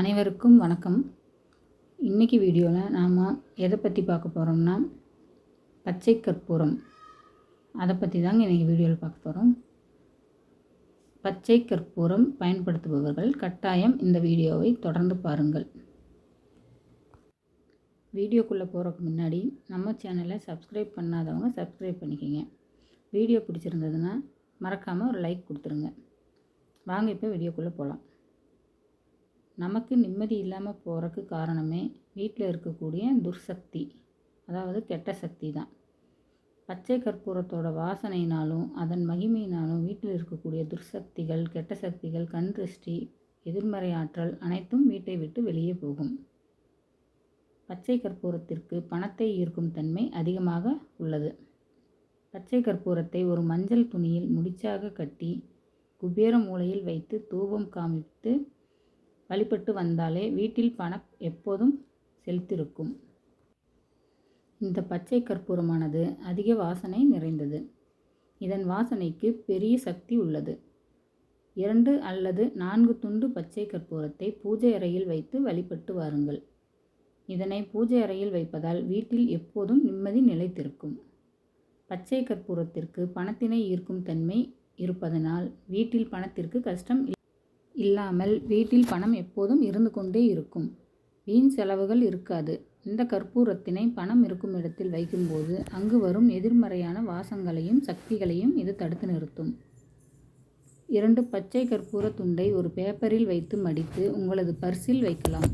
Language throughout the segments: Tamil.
அனைவருக்கும் வணக்கம். இன்றைக்கி வீடியோவில் நாம் எதை பற்றி பார்க்க போகிறோம்னா பச்சை கற்பூரம். அதை பற்றி தாங்க இன்றைக்கி வீடியோவில் பார்க்க போகிறோம் பச்சை கற்பூரம் பயன்படுத்துபவர்கள் கட்டாயம் இந்த வீடியோவை தொடர்ந்து பாருங்கள். வீடியோக்குள்ளே போகிறதுக்கு முன்னாடி நம்ம சேனலை சப்ஸ்கிரைப் பண்ணாதவங்க சப்ஸ்கிரைப் பண்ணிக்கோங்க. வீடியோ பிடிச்சிருந்ததுன்னா மறக்காமல் ஒரு லைக் கொடுத்துருங்க. வாங்க இப்போ வீடியோக்குள்ளே போகலாம் நமக்கு நிம்மதி இல்லாமல் போகிறக்கு காரணமே வீட்டில் இருக்கக்கூடிய துர்சக்தி. அதாவது கெட்ட சக்தி தான். பச்சை கற்பூரத்தோட வாசனையினாலும் அதன் மகிமையினாலும் வீட்டில் இருக்கக்கூடிய துர்சக்திகள் கெட்ட சக்திகள் கண் திருஷ்டி எதிர்மறை ஆற்றல் அனைத்தும் வீட்டை விட்டு வெளியே போகும். பச்சை கற்பூரத்திற்கு பணத்தை ஈர்க்கும் தன்மை அதிகமாக உள்ளது. பச்சை கற்பூரத்தை ஒரு மஞ்சள் துணியில் முடிச்சாக கட்டி குபேர மூலையில் வைத்து தூபம் காமித்து வழிபட்டு வந்தாலே வீட்டில் பணம் எப்போதும் செலுத்திருக்கும். இந்த பச்சை கற்பூரமானது அதிக வாசனை நிறைந்தது. இதன் வாசனைக்கு பெரிய சக்தி உள்ளது. இரண்டு அல்லது நான்கு துண்டு பச்சை கற்பூரத்தை பூஜை அறையில் வைத்து வழிபட்டு வாருங்கள். இதனை பூஜை அறையில் வைப்பதால் வீட்டில் எப்போதும் நிம்மதி நிலைத்திருக்கும். பச்சை கற்பூரத்திற்கு பணத்தினை ஈர்க்கும் தன்மை இருப்பதனால் வீட்டில் பணத்திற்கு கஷ்டம் இல்லாமல் வீட்டில் பணம் எப்போதும் இருந்து கொண்டே இருக்கும். வீண் செலவுகள் இருக்காது. இந்த கற்பூரத்தினை பணம் இருக்கும் இடத்தில் வைக்கும்போது அங்கு வரும் எதிர்மறையான வாசங்களையும் சக்திகளையும் இது தடுத்து நிறுத்தும். இரண்டு பச்சை கற்பூர துண்டை ஒரு பேப்பரில் வைத்து மடித்து உங்களது பர்சில் வைக்கலாம்.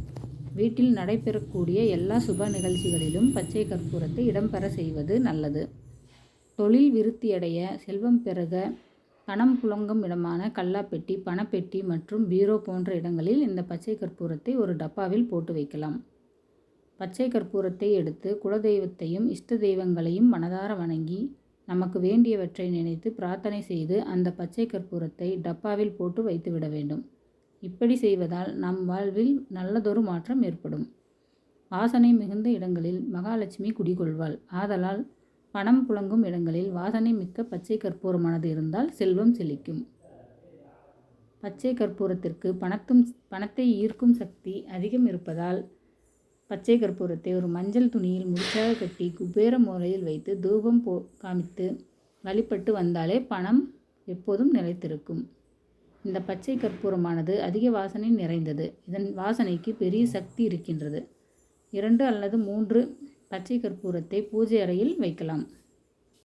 வீட்டில் நடைபெறக்கூடிய எல்லா சுப நிகழ்ச்சிகளிலும் பச்சை கற்பூரத்தை இடம்பெற செய்வது நல்லது. தொழில் விருத்தியடைய செல்வம் பெருக பணம் புழங்கும் இடமான கல்லாப்பெட்டி பணப்பெட்டி மற்றும் பீரோ போன்ற இடங்களில் இந்த பச்சை கற்பூரத்தை ஒரு டப்பாவில் போட்டு வைக்கலாம். பச்சை கற்பூரத்தை எடுத்து குலதெய்வத்தையும் இஷ்ட தெய்வங்களையும் மனதார வணங்கி நமக்கு வேண்டியவற்றை நினைத்து பிரார்த்தனை செய்து அந்த பச்சை கற்பூரத்தை டப்பாவில் போட்டு வைத்துவிட வேண்டும். இப்படி செய்வதால் நம் வாழ்வில் நல்லதொரு மாற்றம் ஏற்படும். வாசனை மிகுந்த இடங்களில் மகாலட்சுமி குடிகொள்வாள். ஆதலால் பணம் புழங்கும் இடங்களில் வாசனை மிக்க பச்சை கற்பூரமானது இருந்தால் செல்வம் செழிக்கும். பச்சை கற்பூரத்திற்கு பணத்தும் பணத்தை ஈர்க்கும் சக்தி அதிகம் இருப்பதால் பச்சை கற்பூரத்தை ஒரு மஞ்சள் துணியில் முடிச்சாக கட்டி குபேர மூலையில் வைத்து தூபம் போ காமித்து வழிபட்டு வந்தாலே பணம் எப்போதும் நிலைத்திருக்கும். இந்த பச்சை கற்பூரமானது அதிக வாசனை நிறைந்தது. இதன் வாசனைக்கு பெரிய சக்தி இருக்கின்றது. இரண்டு அல்லது மூன்று பச்சை கற்பூரத்தை பூஜை அறையில் வைக்கலாம்.